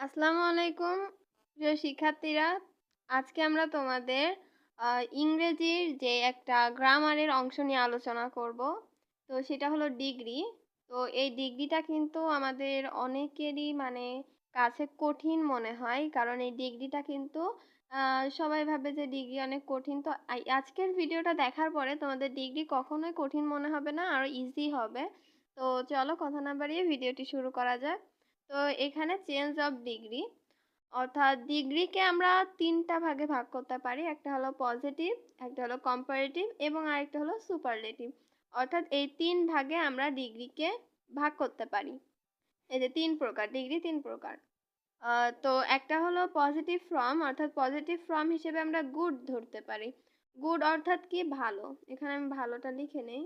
আসসালামু আলাইকুম, প্রিয় শিক্ষার্থীরা। আজকে আমরা তোমাদের ইংরেজির যে একটা গ্রামারের অংশ নিয়ে আলোচনা করব। তো সেটা হলো ডিগ্রি। তো এই ডিগ্রিটা কিন্তু আমাদের অনেকেরই মানে কাছে কঠিন মনে হয়। কারণ এই ডিগ্রিটা কিন্তু সবাই ভাবে যে ডিগ্রি অনেক কঠিন। তো আজকের ভিডিওটা দেখার পরে তোমাদের ডিগ্রি কখনোই কঠিন মনে হবে না, আরও ইজি হবে। তো চলো কথা না বাড়িয়ে ভিডিওটি শুরু করা যাক। তো এখানে চেঞ্জ অফ ডিগ্রি অর্থাৎ ডিগ্রিকে আমরা তিনটা ভাগে ভাগ করতে পারি, একটা হলো পজিটিভ একটা হলো কম্পারেটিভ এবং আরেকটা হলো সুপারলেটিভ অর্থাৎ এই তিন ভাগে আমরা ডিগ্রিকে ভাগ করতে পারি। এই যে তিন প্রকার ডিগ্রি তিন প্রকার। তো একটা হলো পজিটিভ ফর্ম অর্থাৎ পজিটিভ ফর্ম হিসেবে আমরা গুড ধরতে পারি। গুড অর্থাৎ কি? ভালো। এখানে আমি ভালোটা লিখে নেই।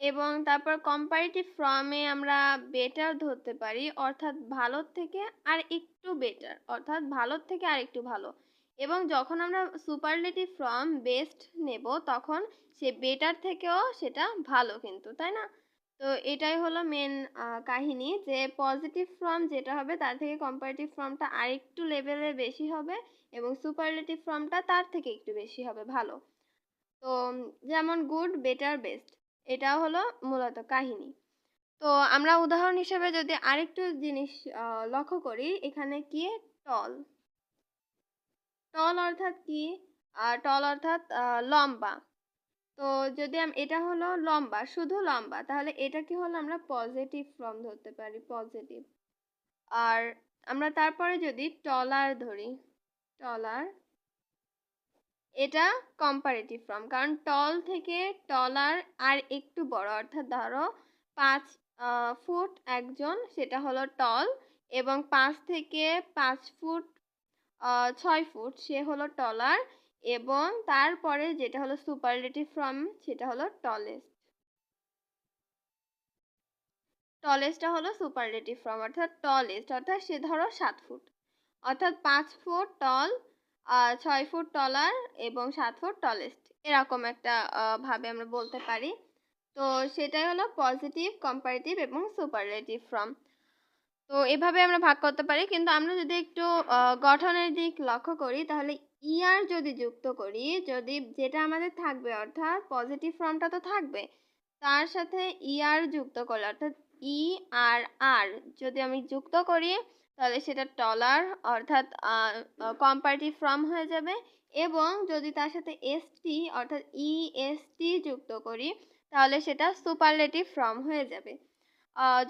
এবং তারপর কম্পারেটিভ ফর্মে আমরা বেটার ধরতে পারি, অর্থাৎ ভালোর থেকে আর একটু বেটার অর্থাৎ ভালোর থেকে আর একটু ভালো। এবং যখন আমরা সুপারলেটিভ ফর্ম বেস্ট নেব, তখন সে বেটার থেকেও সেটা ভালো কিন্তু, তাই না? তো এটাই হলো মেন কাহিনী যে পজিটিভ ফর্ম যেটা হবে, তার থেকে কম্পারেটিভ ফর্মটা আরেকটু লেভেলে বেশি হবে এবং সুপারলেটিভ ফর্মটা তার থেকে একটু বেশি হবে ভালো। তো যেমন গুড বেটার বেস্ট এটা হলো মূলত কাহিনী। তো আমরা উদাহরণ হিসেবে যদি আরেকটু জিনিস লক্ষ্য করি, এখানে কি? টল। টল অর্থাৎ কি? টল অর্থাৎ লম্বা। তো যদি এটা হলো লম্বা, শুধু লম্বা, তাহলে এটা কি হলো? আমরা পজিটিভ ফর্ম ধরতে পারি পজিটিভ আর আমরা তারপরে যদি টলার ধরি, টলার এটা কম্পারেটিভ ফর্ম কারণ টল থেকে টলার আর একটু বড়, অর্থাৎ ধরো পাঁচ ফুট একজন, সেটা হলো টল এবং পাঁচ থেকে পাঁচ ফুট ছয় ফুট সে হলো টলার এবং তারপরে যেটা হলো সুপারলেটিভ ফর্ম সেটা হলো টলেস্ট টলেস্টটা হলো সুপারলেটিভ ফর্ম অর্থাৎ টলেস্ট অর্থাৎ সে ধরো সাত ফুট অর্থাৎ পাঁচ ফুট টল ছয় ফুট টলার এবং সাত ফুট টলেস্ট এরকম একটা ভাবে আমরা বলতে পারি। তো সেটাই হলো পজিটিভ কম্পারেটিভ এবং সুপারলেটিভ ফর্ম তো এভাবে আমরা ভাগ করতে পারি। কিন্তু আমরা যদি একটু গঠনের দিক লক্ষ্য করি, তাহলে ইয়ার যদি যুক্ত করি, যদি যেটা আমাদের থাকবে, অর্থাৎ পজিটিভ ফর্মটা তো থাকবে, তার সাথে ইয়ার যুক্ত করলে, অর্থাৎ ই আর আর যদি আমি যুক্ত করি তাহলে সেটা টলার অর্থাৎ কম্পারেটিভ ফর্ম হয়ে যাবে। এবং যদি তার সাথে এস টি অর্থাৎ ই এস টি যুক্ত করি, তাহলে সেটা সুপারলেটিভ ফর্ম হয়ে যাবে।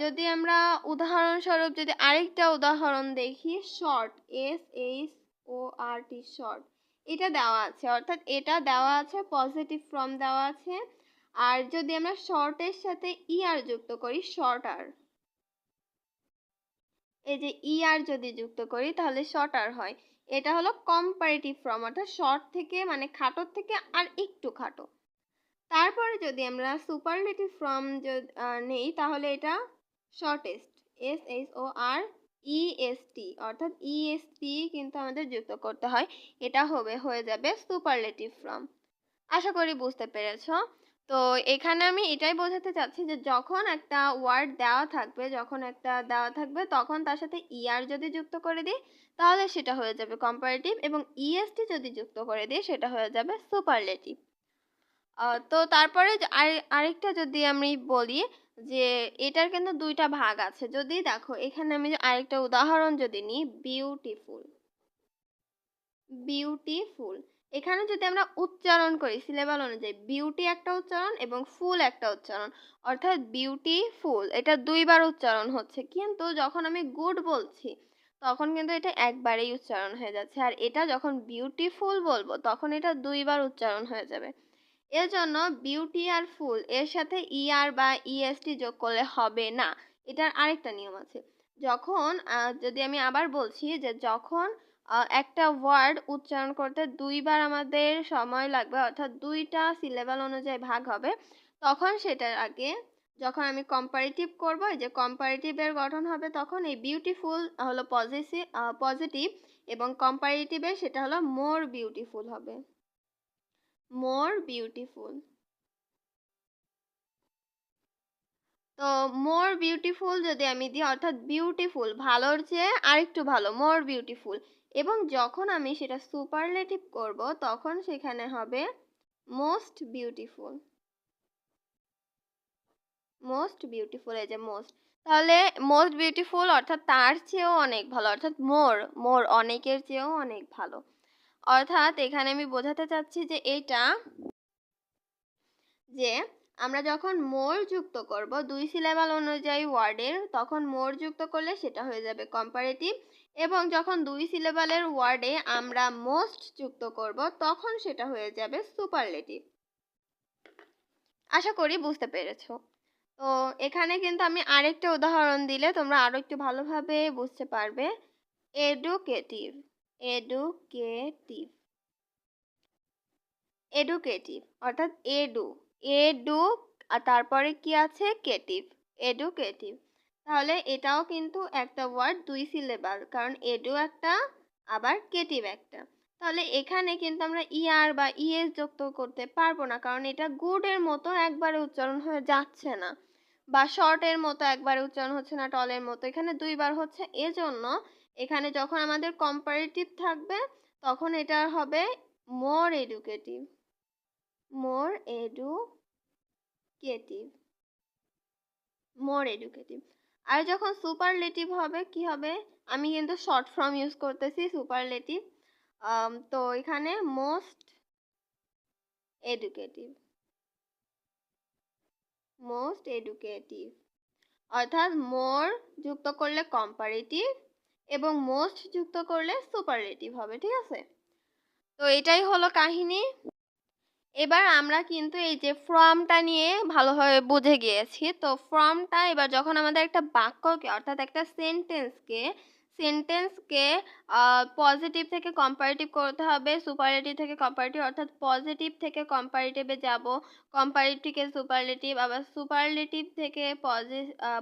যদি আমরা উদাহরণস্বরূপ যদি আরেকটা উদাহরণ দেখি short S H O R T short এটা দেওয়া আছে। অর্থাৎ এটা দেওয়া আছে পজিটিভ ফর্ম দেওয়া আছে। আর যদি আমরা শর্টের সাথে ই আর যুক্ত করি শর্টার এই যে ইআর যদি যুক্ত করি, তাহলে শর্টার হয়। এটা হলো কম্পারেটিভ ফর্ম অর্থাৎ শর্ট থেকে মানে খাটোর থেকে আর একটু খাটো। তারপরে যদি আমরা সুপারলেটিভ ফর্ম নেই, তাহলে এটা shortest S H O R E S T অর্থাৎ ই এস টি কিন্তু আমাদের যুক্ত করতে হয়। এটা হবে, হয়ে যাবে সুপারলেটিভ ফর্ম আশা করি বুঝতে পেরেছ। তো এখানে আমি এটাই বোঝাতে চাচ্ছি যে যখন একটা ওয়ার্ড দেওয়া থাকবে, যখন একটা দেওয়া থাকবে, তখন তার সাথে ইআর যদি যুক্ত করে দিই, তাহলে সেটা হয়ে যাবে কম্পারেটিভ এবং ইএসটি যদি যুক্ত করে দিই, সেটা হয়ে যাবে সুপারলেটিভ তো তারপরে আরেকটা যদি আমি বলি যে এটার কিন্তু দুইটা ভাগ আছে। যদি দেখো, এখানে আমি আরেকটা উদাহরণ যদি নিই বিউটিফুল বিউটিফুল এখানে যদি আমরা উচ্চারণ করি সিলেবাল অনুযায়ী বিউটি একটা উচ্চারণ এবং ফুল একটা উচ্চারণ, অর্থাৎ বিউটিফুল এটা দুইবার উচ্চারণ হচ্ছে। কিন্তু যখন আমি গুড বলছি, তখন কিন্তু এটা একবারেই উচ্চারণ হয়ে যাচ্ছে। আর এটা যখন বিউটিফুল বলব, তখন এটা দুইবার উচ্চারণ হয়ে যাবে। এর জন্য বিউটি আর ফুল এর সাথে ইআর বা ইএসটি যোগ করলে হবে না। এটার আরেকটা নিয়ম আছে। যখন যদি আমি আবার বলছি যে যখন একটা ওয়ার্ড উচ্চারণ করতে দুইবার আমাদের সময় লাগবে, অর্থাৎ দুইটা সিলেবাল অনুযায়ী ভাগ হবে। তখন সেটার আগে যখন আমি কম্পারেটিভ করব যে কম্পারেটিভের গঠন হবে তখন এই বিউটিফুল হলো পজিটিভ পজিটিভ এবং কম্পারেটিভের সেটা হলো মোর বিউটিফুল হবে। মোর বিউটিফুল তো মোর বিউটিফুল যদি আমি দিই, অর্থাৎ বিউটিফুল ভালোর চেয়ে আরেকটু ভালো মোর বিউটিফুল এবং যখন আমি সেটা সুপারলেটিভ করব, তখন সেখানে হবে মোস্ট বিউটিফুল মোস্ট বিউটিফুল এই যে মোস্ট তাহলে মোস্ট বিউটিফুল অর্থাৎ তার চেয়েও অনেক ভালো, অর্থাৎ মোর মোর অনেকের চেয়েও অনেক ভালো। অর্থাৎ এখানে আমি বোঝাতে চাচ্ছি যে এটা যে আমরা যখন মোর যুক্ত করব দুই সিলেবাল অনুযায়ী ওয়ার্ডের, তখন মোর যুক্ত করলে সেটা হয়ে যাবে কম্পারেটিভ এবং যখন দুই সিলেবালের ওয়ার্ডে আমরা মোস্ট যুক্ত করব, তখন সেটা হয়ে যাবে সুপারলেটিভ আশা করি বুঝতে পেরেছ। তো এখানে কিন্তু আমি আরেকটা উদাহরণ দিলে তোমরা আরও একটু ভালোভাবে বুঝতে পারবে। এডুকেটিভ এডুকেটিভ এডুকেটিভ অর্থাৎ এডু এডু আর তারপরে কি আছে? কেটিভ এডুকেটিভ তাহলে এটাও কিন্তু একটা ওয়ার্ড দুই সিলেবাল কারণ এডু একটা, আবার কেটিভ একটা। তাহলে এখানে কিন্তু আমরা ইআর বা ইএস যুক্ত করতে পারব না, কারণ এটা গুডের মতো একবারে উচ্চারণ হয়ে যাচ্ছে না, বা শর্টের মতো একবারে উচ্চারণ হচ্ছে না টলের মতো। এখানে দুইবার হচ্ছে এজন্য, এখানে যখন আমাদের কম্পারেটিভ থাকবে, তখন এটা হবে more educative more educative more educative আর যখন সুপারলেটিভ হবে, কি হবে? আমি কিন্তু শর্ট ফর্ম ইউজ করতেছি সুপারলেটিভ তো এখানে মোস্ট এডুকেটিভ মোস্ট এডুকেটিভ অর্থাৎ মোর যুক্ত করলে কম্পারেটিভ এবং মোস্ট যুক্ত করলে সুপারলেটিভ হবে, ঠিক আছে? তো এটাই হলো কাহিনী। এবার আমরা কিন্তু এই যে ফর্মটা নিয়ে ভালোভাবে বুঝে গিয়েছি। তো ফর্মটা এবার যখন আমাদের একটা বাক্যকে, অর্থাৎ একটা সেন্টেন্সকে সেন্টেন্সকে পজিটিভ থেকে কম্পারেটিভ করতে হবে সুপারলেটিভ থেকে কম্পারেটিভ অর্থাৎ পজিটিভ থেকে কম্পারেটিভে যাব কম্পারেটিভ থেকে সুপারলেটিভ আবার সুপারলেটিভ থেকে পজি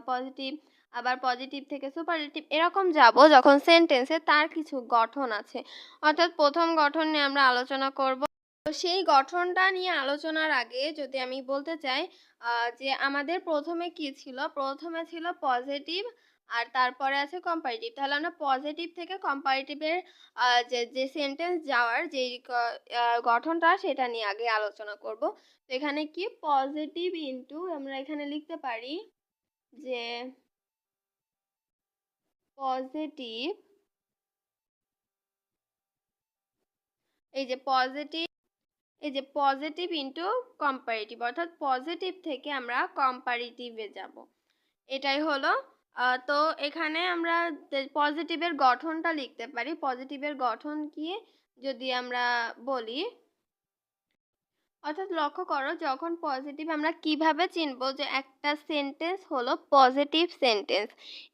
পজিটিভ আবার পজিটিভ থেকে সুপারলেটিভ এরকম যাব যখন সেন্টেন্সে তার কিছু গঠন আছে। অর্থাৎ প্রথম গঠন নিয়ে আমরা আলোচনা করব। তো সেই গঠনটা নিয়ে আলোচনার আগে যদি আমি বলতে চাই যে আমাদের প্রথমে কি ছিল? প্রথমে ছিল পজিটিভ আর তারপরে আছে কম্পারেটিভ তাহলে আমরা পজিটিভ থেকে কম্পারেটিভের যে যে সেন্টেন্স যাওয়ার যে গঠনটা সেটা নিয়ে আগে আলোচনা করব। তো এখানে কি? পজিটিভ ইনটু আমরা এখানে লিখতে পারি যে পজিটিভ এই যে পজিটিভ এই যে পজিটিভ ইনটু কম্পারেটিভ অর্থাৎ পজিটিভ থেকে আমরা কম্পারেটিভে যাব। এটাই হলো তো এখানে আমরা পজিটিভের গঠনটা লিখতে পারি। পজিটিভের গঠন কি? যদি আমরা বলি, অর্থাৎ লক্ষ্য করো, যখন পজিটিভ আমরা কীভাবে চিনবো যে একটা সেন্টেন্স হলো পজিটিভ সেন্টেন্স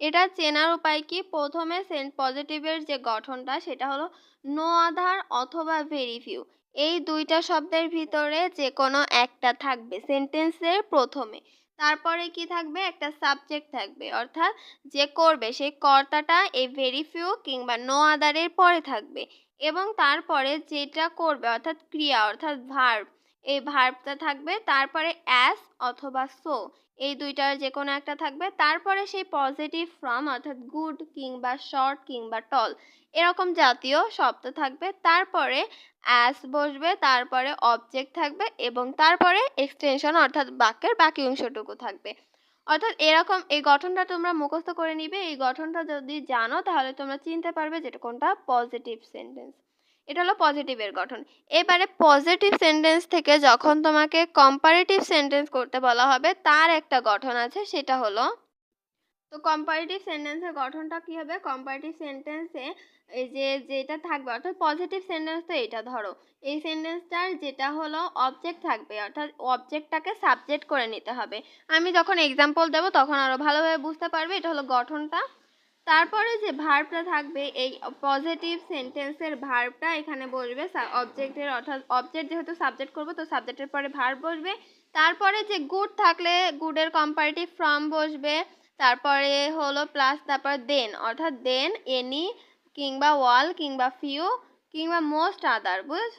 এটা চেনার উপায় কি? প্রথমে পজিটিভের যে গঠনটা, সেটা হলো নো আধার অথবা ভেরি ফিউ এই দুইটা শব্দের ভিতরে যে কোনো একটা থাকবে সেন্টেন্সের প্রথমে। তারপরে কি থাকবে? একটা সাবজেক্ট থাকবে। অর্থাৎ যে করবে সেই কর্তাটা এই ভেরি ফিউ কিংবা নো আদারের পরে থাকবে। এবং তারপরে যেটা করবে, অর্থাৎ ক্রিয়া, অর্থাৎ ভার্ব এই ভার্বটা থাকবে। তারপরে অ্যাস অথবা সো এই দুইটার যে কোনো একটা থাকবে। তারপরে সেই পজিটিভ ফ্রম অর্থাৎ গুড কিংবা শর্ট কিংবা টল এরকম জাতীয় শব্দ থাকবে। তারপরে অ্যাস বসবে, তারপরে অবজেক্ট থাকবে এবং তারপরে এক্সটেনশন অর্থাৎ বাক্যের বাকি অংশটুকু থাকবে। অর্থাৎ এরকম এই গঠনটা তোমরা মুখস্থ করে নিবে। এই গঠনটা যদি জানো তাহলে তোমরা চিনতে পারবে যেটা কোনটা পজিটিভ সেন্টেন্স এটা হলো পজিটিভের গঠন। এবারে পজিটিভ সেন্টেন্স থেকে যখন তোমাকে কম্পারেটিভ সেন্টেন্স করতে বলা হবে, তার একটা গঠন আছে, সেটা হলো, তো কম্পারেটিভ সেন্টেন্সের গঠনটা কি হবে? কম্পারেটিভ সেন্টেন্সে এই যে যেটা থাকবে, অর্থাৎ পজিটিভ সেন্টেন্স তো এটা ধরো, এই সেন্টেন্সটার যেটা হলো অবজেক্ট থাকবে, অর্থাৎ অবজেক্টটাকে সাবজেক্ট করে নিতে হবে। আমি যখন এক্সাম্পল দেবো, তখন আরও ভালোভাবে বুঝতে পারবে, এটা হলো গঠনটা। তারপরে যে ভার্বটা থাকবে, এই পজিটিভ সেন্টেন্সের ভার্বটা এখানে বসবে অবজেক্টের অর্থাৎ অবজেক্ট যেহেতু সাবজেক্ট করব, তো সাবজেক্টের পরে ভার্ব বসবে তারপরে যে গুড থাকলে গুডের কম্পারেটিভ ফ্রম বসবে। তারপরে হলো প্লাস তারপর দেন অর্থাৎ দেন এনি কিংবা ওয়াল কিংবা ফিউ কিংবা মোস্ট আদার বুঝেছ?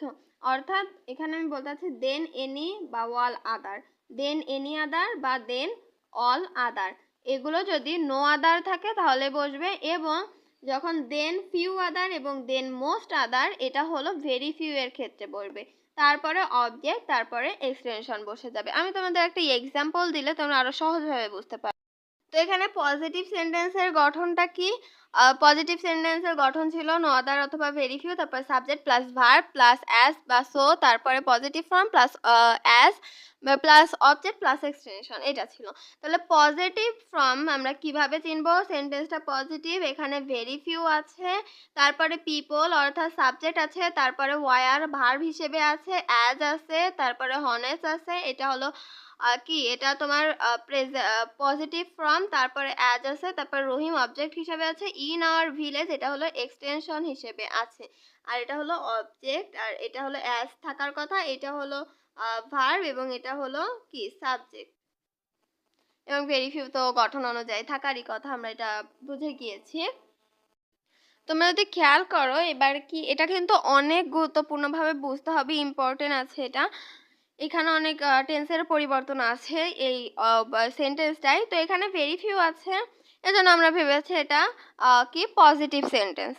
অর্থাৎ এখানে আমি বলতে চাচ্ছি দেন এনি বা ওয়াল আদার দেন এনি আদার বা দেন অল আদার এগুলো যদি নো আদার থাকে তাহলে বসবে এবং যখন দেন ফিউ আদার এবং দেন মোস্ট আদার এটা হলো ভেরি ফিউ এর ক্ষেত্রে বসবে। তারপরে অবজেক্ট তারপরে এক্সটেনশন বসে যাবে। আমি তোমাদের একটা এক্সাম্পল দিলে তোমরা আরও সহজভাবে বুঝতে পারবে। তো এখানে পজিটিভ সেন্টেন্সের গঠনটা কি? পজিটিভ সেন্টেন্সের গঠন ছিল নো আদার অথবা ভেরি ফিউ তারপর subject plus verb plus as বা সো তারপরে positive form plus as plus object plus extension এটা ছিল। তাহলে পজিটিভ ফর্ম আমরা কীভাবে চিনবো? সেন্টেন্সটা পজিটিভ এখানে ভেরি ফিউ আছে, তারপরে পিপল অর্থাৎ সাবজেক্ট আছে, তারপরে ওয়ার ভার্ব হিসেবে আছে অ্যাজ আছে, তারপরে হনেস আছে, এটা হলো কি এটা তোমার পজিটিভ ফর্ম তারপরে অ্যাজ আছে, তারপর রহিম অবজেক্ট হিসেবে আছে ইন আওয়ার ভিলেজ এটা হলো এক্সটেনশন হিসেবে আছে। আর এটা হলো অবজেক্ট আর এটা হলো অ্যাজ থাকার কথা, এটা হলো ভার্ব এবং এটা হলো কি সাবজেক্ট এবং ভেরি ফিউ তো গঠন অনুযায়ী থাকারই কথা, আমরা এটা বুঝে গিয়েছি। তোমরা যদি খেয়াল করো, এবার কি, এটা কিন্তু অনেক গুরুত্বপূর্ণভাবে বুঝতে হবে ইম্পর্টেন্ট আছে এটা। এখানে অনেক টেন্সের পরিবর্তন আছে এই সেন্টেন্সটাই তো এখানে ভেরি ফিউ আছে। এজন্য আমরা ভেবেছি এটা কি পজিটিভ সেন্টেন্স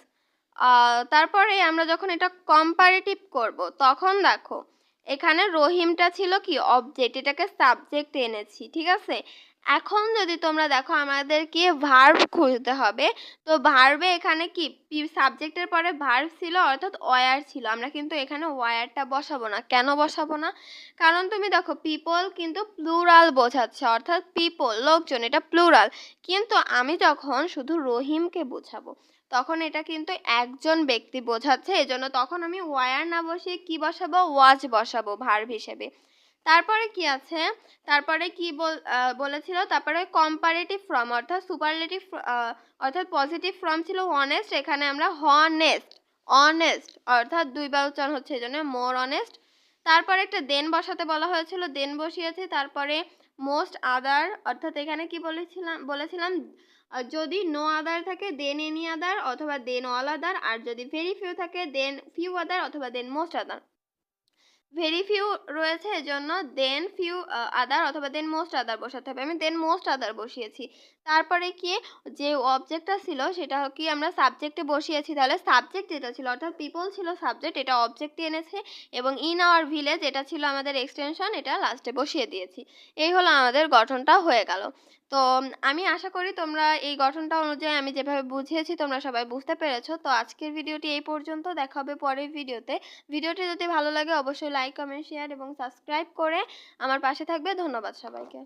তারপরে আমরা যখন এটা কম্পারেটিভ করব, তখন দেখো, এখানে রহিমটা ছিল কি অবজেক্ট এটাকে সাবজেক্ট এনেছি, ঠিক আছে? এখন যদি তোমরা দেখো আমাদেরকে ভার্ব খুঁজতে হবে, তো ভার্বে এখানে কি? সাবজেক্টের পরে ভার্ব ছিল, অর্থাৎ ওয়ার ছিল। আমরা কিন্তু এখানে ওয়ারটা বসাবো না। কেন বসাবো না? কারণ তুমি দেখো পিপল কিন্তু প্লুরাল বোঝাচ্ছে, অর্থাৎ পিপল লোকজন, এটা প্লুরাল কিন্তু আমি যখন শুধু রহিমকে বোঝাবো, তখন এটা কিন্তু একজন ব্যক্তি বোঝাচ্ছে। এজন্য তখন আমি ওয়ার না বসিয়ে কি বসাবো? ওয়াজ বসাবো ভার্ব হিসেবে। তারপরে কি আছে? তারপরে কি বলেছিল, তারপরে কম্পারেটিভ ফর্ম অর্থাৎ সুপারলেটিভ অর্থাৎ পজিটিভ ফর্ম ছিল অনেস্ট এখানে আমরা হনেস্ট অনেস্ট অর্থাৎ দুইবার উচ্চারণ হচ্ছে এই জন্য মোর অনেস্ট তারপরে একটা দেন বসাতে বলা হয়েছিল দেন বসিয়েছে, তারপরে মোস্ট আদার অর্থাৎ এখানে কি বলেছিলাম বলেছিলাম যদি নো আদার থাকে দেন এনি আদার অথবা দেন অল আদার আর যদি ভেরি ফিউ থাকে দেন ফিউ আদার অথবা then most other very few রয়েছে এজন্য দেন ফিউ আদার অথবা দেন মোস্ট আদার বসাতে হবে। আমি দেন মোস্ট আদার বসিয়েছি। তারপরে কি যে অবজেক্টটা ছিল সেটা কি আমরা সাবজেক্টে বসিয়েছি? তাহলে সাবজেক্ট যেটা ছিল, অর্থাৎ পিপল ছিল সাবজেক্ট এটা অবজেক্টে এনেছে এবং ইন আওয়ার ভিলেজ এটা ছিল আমাদের এক্সটেনশন এটা লাস্টে বসিয়ে দিয়েছি। এই হলো আমাদের গঠনটা হয়ে গেল। তো আমি আশা করি তোমরা এই গঠনটা অনুযায়ী আমি যেভাবে বুঝিয়েছি তোমরা সবাই বুঝতে পেরেছ। তো আজকের ভিডিওটি এই পর্যন্ত, দেখা হবে পরের ভিডিওতে। ভিডিওটি যদি ভালো লাগে অবশ্যই লাইক কমেন্ট শেয়ার এবং সাবস্ক্রাইব করে আমার পাশে থাকবে। ধন্যবাদ সবাইকে।